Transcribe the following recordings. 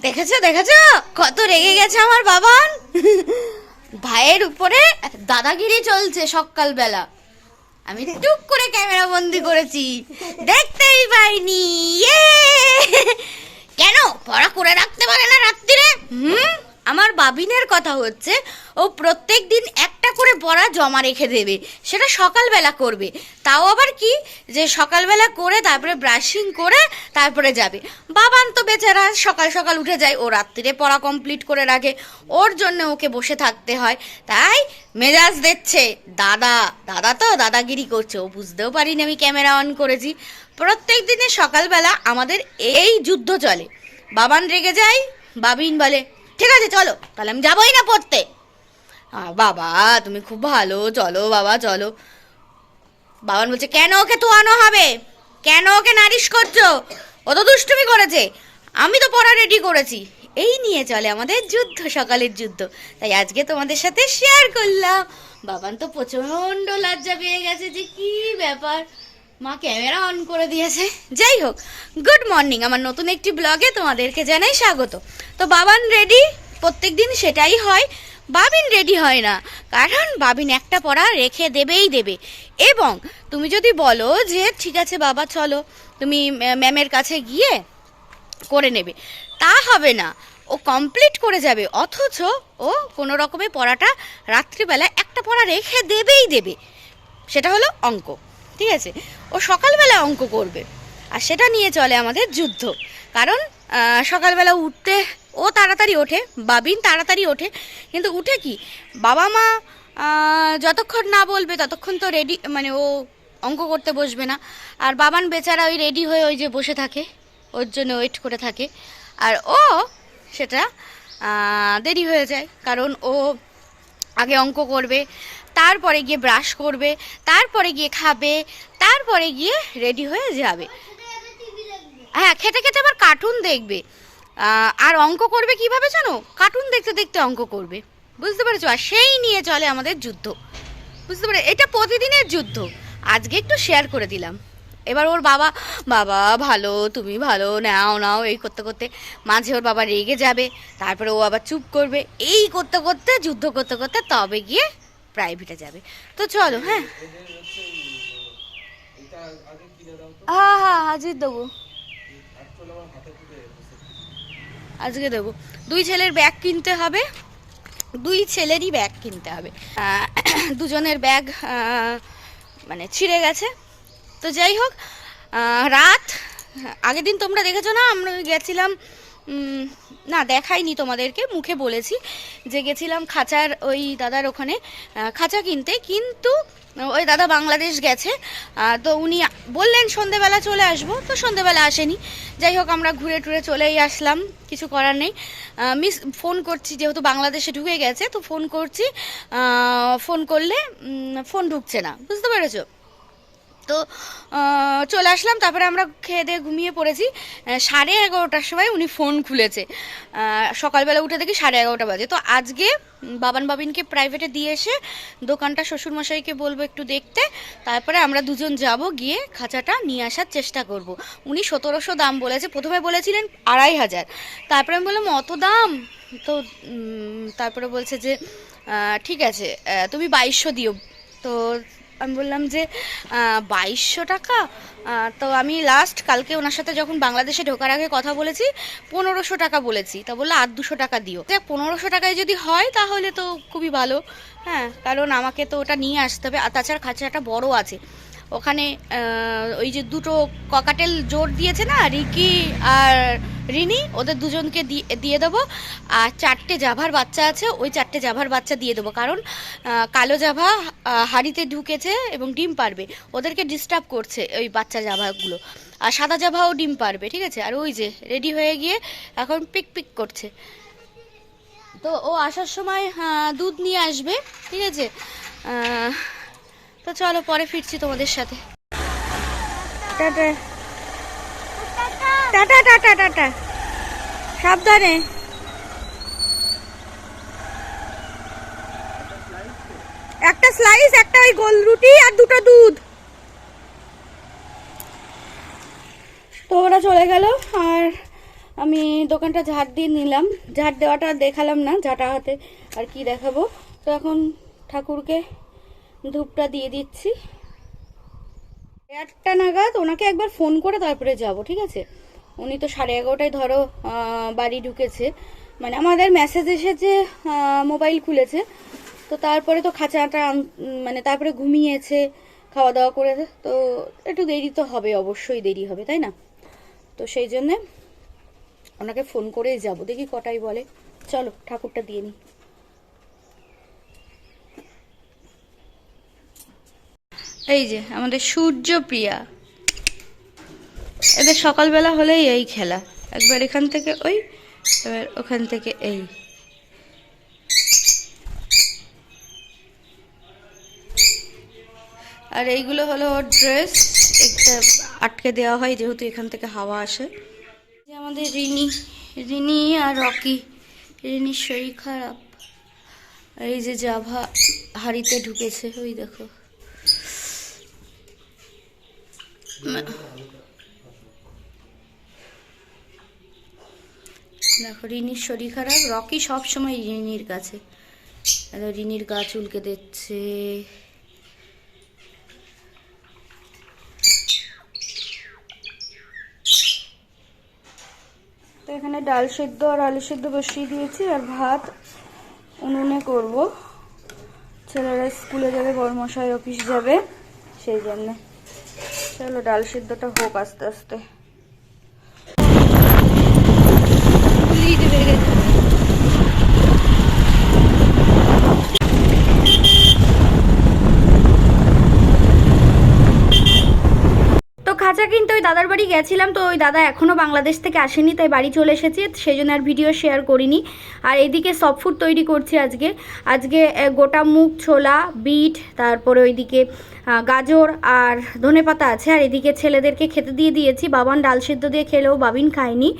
দেখেছ দেখেছ? কত রেগে গেছে আমার বাবান। ভাইয়ের উপরে দাদাগিরি চলছে সকালবেলা। আমি টুক করে ক্যামেরা বন্দি করেছি। দেখতেই পাইনি। ইয়ে! কেন? পড়া করে রাখতে পারে না রাত্রিরে হুম? আমার বাবিনের কথা হচ্ছে, ও প্রত্যেক দিন একটা করে পড়া জমা রেখে দেবে, সেটা সকালবেলা করবে। তাও আবার কি, যে সকালবেলা করে তারপরে ব্রাশিং করে তারপরে যাবে। বাবান তো বেচারা সকাল সকাল উঠে যায়, ও রাত্রিরে পড়া কমপ্লিট করে রাখে, ওর জন্য ওকে বসে থাকতে হয়। তাই মেজাজ দিচ্ছে দাদা দাদা তো দাদাগিরি করছে, ও বুঝতেও পারিনি আমি ক্যামেরা অন করেছি। প্রত্যেক দিনে সকালবেলা আমাদের এই যুদ্ধ চলে। বাবান রেগে যায়, বাবিন বলে ঠিক আছে, চলো। তাহলে আমি যাবোই না পড়তে। বাবা, তুমি খুব ভালো। চলো, বাবা, চলো। বাবান বলছে, কেন ওকে তোয়ানো হবে? কেন ওকে নারিশ করছ? ও তো দুষ্টুমি করেছে। আমি তো পড়া রেডি করেছি। এই নিয়ে চলে আমাদের যুদ্ধ, সকালের যুদ্ধ। তাই আজকে তোমাদের সাথে শেয়ার করলাম। বাবান তো প্রচণ্ড লজ্জা পেয়ে গেছে যে কি ব্যাপার। মা ক্যামেরা অন করে দিয়েছে। যাই হোক গুড মর্নিং আমার নতুন একটি ব্লগে তোমাদেরকে জানাই স্বাগত। তো বাবান রেডি প্রত্যেক দিন সেটাই হয়। বাবিন রেডি হয় না। কারণ বাবিন একটা পড়া রেখে দেবেই দেবে। এবং তুমি যদি বলো যে, ঠিক আছে বাবা, চলো। তুমি ম্যামের কাছে গিয়ে করে নেবে। তা হবে না। ও কমপ্লিট করে যাবে। অথচ ও কোনো রকমে পড়াটা রাত্রিবেলা একটা পড়া রেখে দেবেই দেবে। সেটা হলো অঙ্ক। ঠিক আছে? ও সকালবেলা অঙ্ক করবে আর সেটা নিয়ে চলে আমাদের যুদ্ধ। কারণ সকালবেলা উঠতে ও তাড়াতাড়ি ওঠে, বাবিন তাড়াতাড়ি ওঠে। কিন্তু উঠে কি? বাবা মা যতক্ষণ না বলবে ততক্ষণ তো রেডি মানে ও অঙ্ক করতে বসবে না। আর বাবান বেচারা ওই রেডি হয়ে ওই যে বসে থাকে, ওর জন্য ওয়েট করে থাকে। আর ও, সেটা দেরি হয়ে যায়। কারণ ও আগে অঙ্ক করবে তারপরে গিয়ে ব্রাশ করবে, তারপরে গিয়ে খাবে, তারপরে গিয়ে রেডি হয়ে যাবে। হ্যাঁ খেতে খেতে আবার কার্টুন দেখবে। আর অঙ্ক করবে কীভাবে জানো? কার্টুন দেখতে দেখতে অঙ্ক করবে। বুঝতে পেরেছ? আর সেই নিয়ে চলে আমাদের যুদ্ধ। বুঝতে পারে, এটা প্রতিদিনের যুদ্ধ। আজকে একটু শেয়ার করে দিলাম। এবার ওর বাবা বাবা, ভালো, তুমি ভালো, নাও নাও। এই করতে করতে মাঝে ওর বাবা রেগে যাবে। তারপরে ও আবার চুপ করবে। এই করতে করতে, যুদ্ধ করতে করতে তবে গিয়ে প্রাইভেটে যাবে। তো চলো হ্যাঁ। হ্যাঁ হ্যাঁ হাজির দেবো। আজকে দেবো। দুই ছেলের ব্যাগ কিনতে হবে। দুই ছেলেরই ব্যাগ কিনতে হবে। দুজনের ব্যাগ মানে ছিঁড়ে গেছে। তো যাই হোক রাত, আগের দিন তোমরা দেখেছ না, আমরা গেছিলাম না, দেখাইনি তোমাদেরকে, মুখে বলেছি যে গেছিলাম খাঁচার ওই দাদার ওখানে খাঁচা কিনতে, কিন্তু ওই দাদা বাংলাদেশ গেছে তো উনি বললেন সন্ধেবেলা চলে আসব, তো সন্ধেবেলা আসেনি। যাই হোক, আমরা ঘুরে টুরে চলেই আসলাম, কিছু করার নেই। মিস ফোন করছি, যেহেতু বাংলাদেশে ঢুকে গেছে, তো ফোন করছি ফোন করলে ফোন ঢুকছে না, বুঝতে পেরেছ? তো চলে আসলাম। তারপরে আমরা খেয়ে দিয়ে ঘুমিয়ে পড়েছি। সাড়ে এগারোটার সময় উনি ফোন খুলেছে। সকালবেলা উঠে দেখি সাড়ে এগারোটা বাজে। তো আজকে বাবান বাবিনকে প্রাইভেটে দিয়ে এসে দোকানটা শ্বশুরমশাইকে বলব একটু দেখতে। তারপরে আমরা দুজন যাব, গিয়ে খাঁচাটা নিয়ে আসার চেষ্টা করব। উনি সতেরোশো দাম বলেছে। প্রথমে বলেছিলেন আড়াই হাজার। তারপরে আমি বললাম, অত দাম? তো তারপরে বলছে যে ঠিক আছে তুমি বাইশশো দিও। তো আমি বললাম যে বাইশশো টাকা? তো আমি লাস্ট কালকে ওনার সাথে যখন বাংলাদেশে ঢোকার আগে কথা বলেছি, পনেরোশো টাকা বলেছি। তা বলল, আর দুশো টাকা দিও। দেখ পনেরোশো টাকায় যদি হয়, তাহলে তো খুবই ভালো। হ্যাঁ কারণ আমাকে তো ওটা নিয়ে আসতে হবে। আর তাছাড়া খাঁচাটা বড় আছে। ওখানে ওই যে দুটো ককাটেল জোর দিয়েছে না, রিকি আর রিনি, ওদের দুজনকে দিয়ে দেবো। আর চারটে জাভার বাচ্চা আছে, ওই চারটে জাভার বাচ্চা দিয়ে দেবো। কারণ কালো জাভা হাঁড়িতে ঢুকেছে এবং ডিম পারবে। ওদেরকে ডিস্টার্ব করছে ওই বাচ্চা জাভাগুলো। আর সাদা জাভাও ডিম পারবে, ঠিক আছে? আর ওই যে রেডি হয়ে গিয়ে এখন পিক পিক করছে। তো ও আসার সময় দুধ নিয়ে আসবে, ঠিক আছে? তো চলো, পরে ফিরছি তোমাদের সাথে। টাটা। Tata tata tata. সাবধানে। একটা স্লাইস একটা ওই গোল রুটি আর দুটো দুধ। তো ওরা চলে গেল, আর আমি দোকানটা ঝাড় দিয়ে নিলাম। ঝাড় দেওয়াটা দেখালাম না, ঝাঁটা হাতে আর কি দেখাবো। তো এখন ঠাকুরকে ধূপটা দিয়ে দিচ্ছি। আটটা নাগাদ ওনাকে একবার ফোন করে তারপরে যাব ঠিক আছে? উনি তো সাড়ে এগারোটায় ধরো বাড়ি ঢুকেছে। মানে আমাদের মেসেজ এসেছে আহ, মোবাইল খুলেছে। তো তারপরে তো খাঁচাটা মানে তারপরে ঘুমিয়েছে খাওয়া দাওয়া করে তো একটু দেরি তো হবে অবশ্যই দেরি হবে তাই না? তো সেই জন্যে ওনাকে ফোন করেই যাব। দেখি কটাই বলে। চলো ঠাকুরটা দিয়ে নিই। এই যে, আমাদের সূর্যপ্রিয়া। এদের সকালবেলা হলেই এই খেলা। একবার এখান থেকে ওই, এবার ওখান থেকে এই। আর এইগুলো হলো ওর ড্রেস। একটা আটকে দেওয়া হয়, যেহেতু এখান থেকে হাওয়া আসে। যে আমাদের রিনি রিনি আর রকি। রিনির শরীর খারাপ আর এই যে জাভা হাড়িতে ঢুকেছে, ওই দেখো। দেখো, রিনির শরীর খারাপ। রকি সব সময় রিনির কাছে। রিনির গা চুলকে দিচ্ছে। তো এখানে ডাল সেদ্ধ আর আলু সেদ্ধ বসিয়ে দিয়েছি, আর ভাত উনুনে করব। ছেলেরা স্কুলে যাবে বড়মশাই অফিস যাবে, সেই জন্য। চলো, ডাল সেদ্ধটা হোক আস্তে আস্তে। খাঁচা কিন্তু ওই দাদার বাড়ি গেছিলাম, তো ওই দাদা এখনও বাংলাদেশ থেকে আসেনি, তাই বাড়ি চলে এসেছি সেই জন্য আর ভিডিও শেয়ার করিনি। আর এদিকে সব ফুড তৈরি করছি আজকে। আজকে গোটা মুগ, ছোলা, বিট, তারপরে ওইদিকে গাজর আর ধনেপাতা আছে, আর এদিকে ছেলেদেরকে খেতে দিয়ে দিয়েছি। বাবান ডাল সিদ্ধ দিয়ে খেলেও বাবিন খায়নি।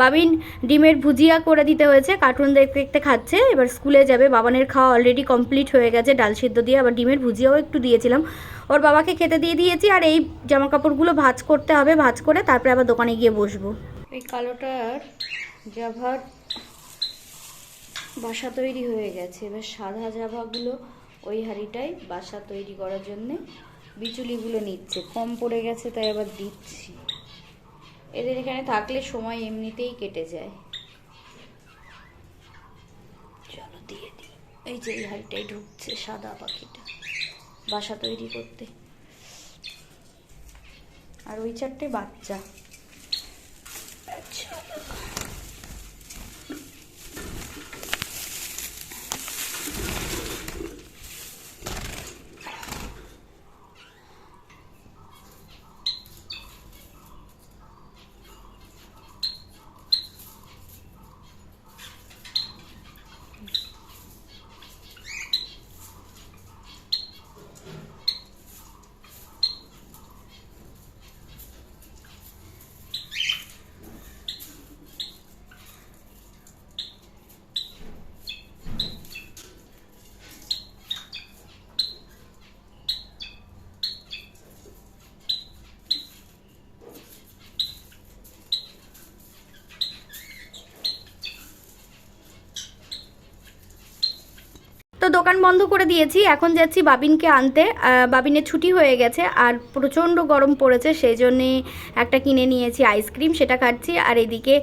বাবিন ডিমের ভুজিয়া করে দিতে হয়েছে কার্টুন দেখতে দেখতে খাচ্ছে, এবার স্কুলে যাবে। বাবানের খাওয়া অলরেডি কমপ্লিট হয়ে গেছে, ডাল সিদ্ধ দিয়ে, আবার ডিমের ভুজিয়াও একটু দিয়েছিলাম। ওর বাবাকে খেতে দিয়ে দিয়েছি, আর এই জামা কাপড়গুলো ভাঁজ করতে হবে, ভাজ করে তারপরে আবার দোকানে গিয়ে বসবো। এই কালোটার জাভার বাসা তৈরি হয়ে গেছে, এবার সাদা জাভাগুলো ওই হাঁড়িটাই বাসা তৈরি করার জন্যে বিচুলিগুলো নিচ্ছে। কম পড়ে গেছে, তাই আবার দিচ্ছি। এদের এখানে থাকলে সময় এমনিতেই কেটে যায়। চলো দিয়ে দিই। এই যে এই হাঁড়িটাই ঢুকছে, সাদা পাখিটা। বাসা তৈরি করতে। আর ওই চারটে বাচ্চা। তো দোকান বন্ধ করে দিয়েছি, এখন যাচ্ছি বাবিনকে আনতে বাবিনের ছুটি হয়ে গেছে আর প্রচণ্ড গরম পড়েছে, সেই জন্যে একটা কিনে নিয়েছি আইসক্রিম, সেটা খাচ্ছি আর এদিকে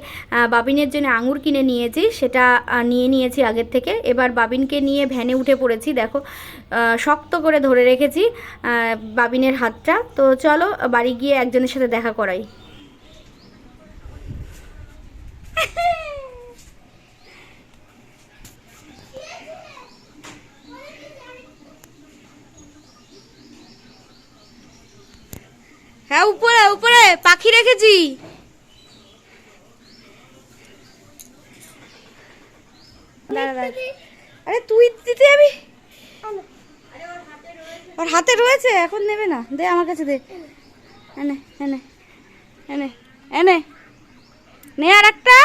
বাবিনের জন্য আঙুর কিনে নিয়েছি, সেটা নিয়ে নিয়েছি আগের থেকে। এবার বাবিনকে নিয়ে ভ্যানে উঠে পড়েছি, দেখো শক্ত করে ধরে রেখেছি বাবিনের হাতটা। তো চলো, বাড়ি গিয়ে একজনের সাথে দেখা করাই। হ্যাঁ উপরে উপরে, পাখি রেখেছি। আরে, তুই দিতে যাবি? ওর হাতে রয়েছে, এখন নেবে না। দে আমার কাছে দে। এনে এনে এনে এনে। নে আর একটা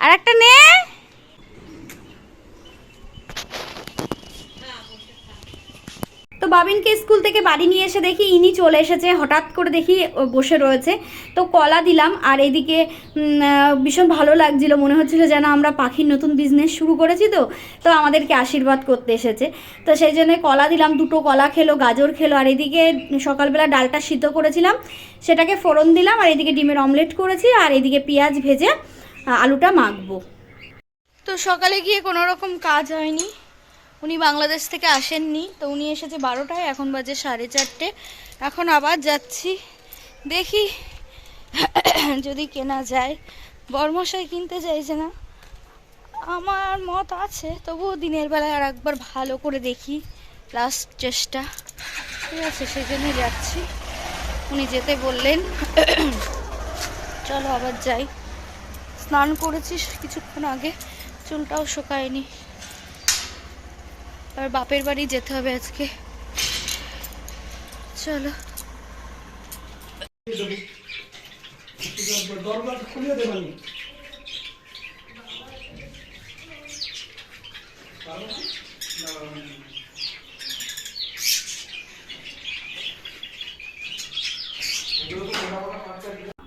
আর একটা নে তো বাবিনকে স্কুল থেকে বাড়ি নিয়ে এসে দেখি ইনি চলে এসেছে, হঠাৎ করে দেখি বসে রয়েছে। তো কলা দিলাম, আর এদিকে ভীষণ ভালো লাগছিল, মনে হচ্ছিল যেন আমরা পাখির নতুন বিজনেস শুরু করেছি তো তো আমাদেরকে আশীর্বাদ করতে এসেছে। তো সেই জন্য কলা দিলাম, দুটো কলা খেলো, গাজর খেলো, আর এদিকে সকালবেলা ডালটা সিদ্ধ করেছিলাম, সেটাকে ফোড়ন দিলাম, আর এদিকে ডিমের অমলেট করেছি, আর এদিকে পেঁয়াজ ভেজে, আলুটা মাখবো। তো সকালে গিয়ে কোনো রকম কাজ হয়নি? উনি বাংলাদেশ থেকে আসেননি, তো উনি এসেছে বারোটায়, এখন বাজে সাড়ে চারটে। এখন আবার যাচ্ছি। দেখি যদি কেনা যায়। বর্মশাই কিনতে চাইছে না। আমার মত আছে, তবুও দিনের বেলায় আর একবার ভালো করে দেখি। লাস্ট চেষ্টা। ঠিক আছে সেই জন্যই যাচ্ছি। উনি যেতে বললেন। চলো আবার যাই। স্নান করেছিস কিছুক্ষণ আগে। চুলটাও শুকায়নি। আর বাপের বাড়ি যেতে হবে আজকে। চলো।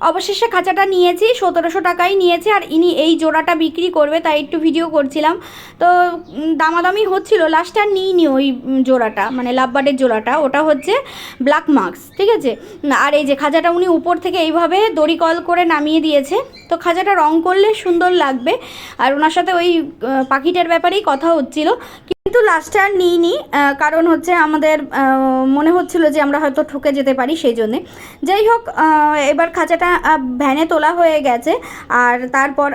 অবশেষে খাঁচাটা নিয়েছি, সতেরোশো টাকাই নিয়েছে আর ইনি এই জোড়াটা বিক্রি করবে, তাই একটু ভিডিও করছিলাম। তো দামাদামি হচ্ছিল লাস্ট আর নিইনি ওই জোড়াটা মানে লাভবার্ডের জোড়াটা, ওটা হচ্ছে ব্ল্যাক মার্কস ঠিক আছে? আর এই যে খাঁচাটা উনি উপর থেকে এইভাবে দড়ি কল করে নামিয়ে দিয়েছে, তো খাঁচাটা রং করলে সুন্দর লাগবে। আর ওনার সাথে ওই পাখিটার ব্যাপারেই কথা হচ্ছিল। কিন্তু লাস্টে আর নিইনি কারণ হচ্ছে আমাদের মনে হচ্ছিল যে আমরা হয়তো ঠকে যেতে পারি সেই জন্যে। যাই হোক এবার খাঁচাটা ভ্যানে তোলা হয়ে গেছে, আর তারপর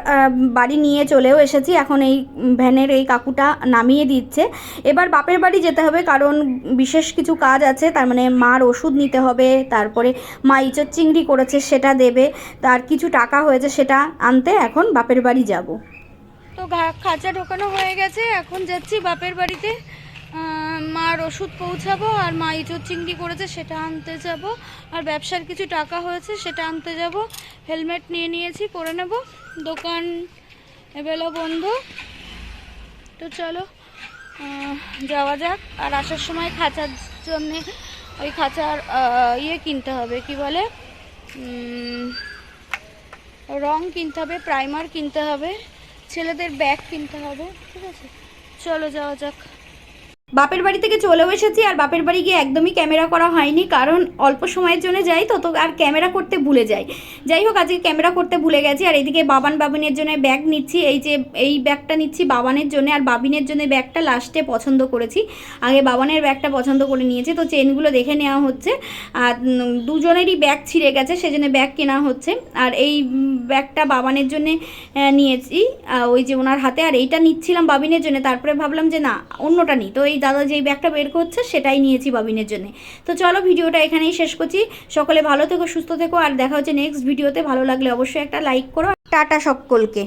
বাড়ি নিয়ে চলেও এসেছি। এখন এই ভ্যানের এই কাকুটা নামিয়ে দিচ্ছে। এবার বাপের বাড়ি যেতে হবে, কারণ বিশেষ কিছু কাজ আছে। তার মানে মার ওষুধ নিতে হবে, তারপরে মা ইঁচড় চিংড়ি করেছে, সেটা দেবে। তার কিছু টাকা হয়েছে, সেটা আনতে এখন বাপের বাড়ি যাব। তো খাঁচা ঢোকানো হয়ে গেছে। এখন যাচ্ছি বাপের বাড়িতে। মার ওষুধ পৌঁছাবো আর মা ইঁচড় চিংড়ি করেছে, সেটা আনতে যাব। আর ব্যবসার কিছু টাকা হয়েছে, সেটা আনতে যাব। হেলমেট নিয়ে নিয়েছি, পরে নেব। দোকান এবেলা বন্ধ। তো চলো যাওয়া যাক। আর আসার সময় খাঁচার জন্যে ওই খাঁচার ইয়ে কিনতে হবে, কি বলে? রং কিনতে হবে প্রাইমার কিনতে হবে। ছেলেদের ব্যাগ কিনতে হবে ঠিক আছে? চলো যাওয়া যাক। বাপের বাড়ি থেকে চলেও এসেছি আর বাপের বাড়ি গিয়ে একদমই ক্যামেরা করা হয়নি, কারণ অল্প সময়ের জন্য যাই তো তো আর ক্যামেরা করতে ভুলে যাই। যাই হোক, আজকে ক্যামেরা করতে ভুলে গেছি আর এইদিকে বাবান বাবিনের জন্য ব্যাগ নিচ্ছি, এই যে, এই ব্যাগটা নিচ্ছি বাবানের জন্য আর বাবিনের জন্য ব্যাগটা লাস্টে পছন্দ করেছি। আগে বাবানের ব্যাগটা পছন্দ করে নিয়েছি, তো চেনগুলো দেখে নেওয়া হচ্ছে। আর দুজনেরই ব্যাগ ছিঁড়ে গেছে, সেজন্য ব্যাগ কেনা হচ্ছে। আর এই ব্যাগটা বাবানের জন্য নিয়েছি ওই যে ওনার হাতে, আর এইটা নিচ্ছিলাম বাবিনের জন্য, তারপরে ভাবলাম যে না, অন্যটা নিই তো এই দাদা যেই ব্যাগটা বের করছে সেটাই নিয়েছি ববিনের জন্য। তো চলো ভিডিওটা এখানেই শেষ করছি। সকলে ভালো থেকো, সুস্থ থেকো, আর দেখা হচ্ছে নেক্সট ভিডিওতে ভালো লাগলে অবশ্যই একটা লাইক করো। টাটা সকলকে।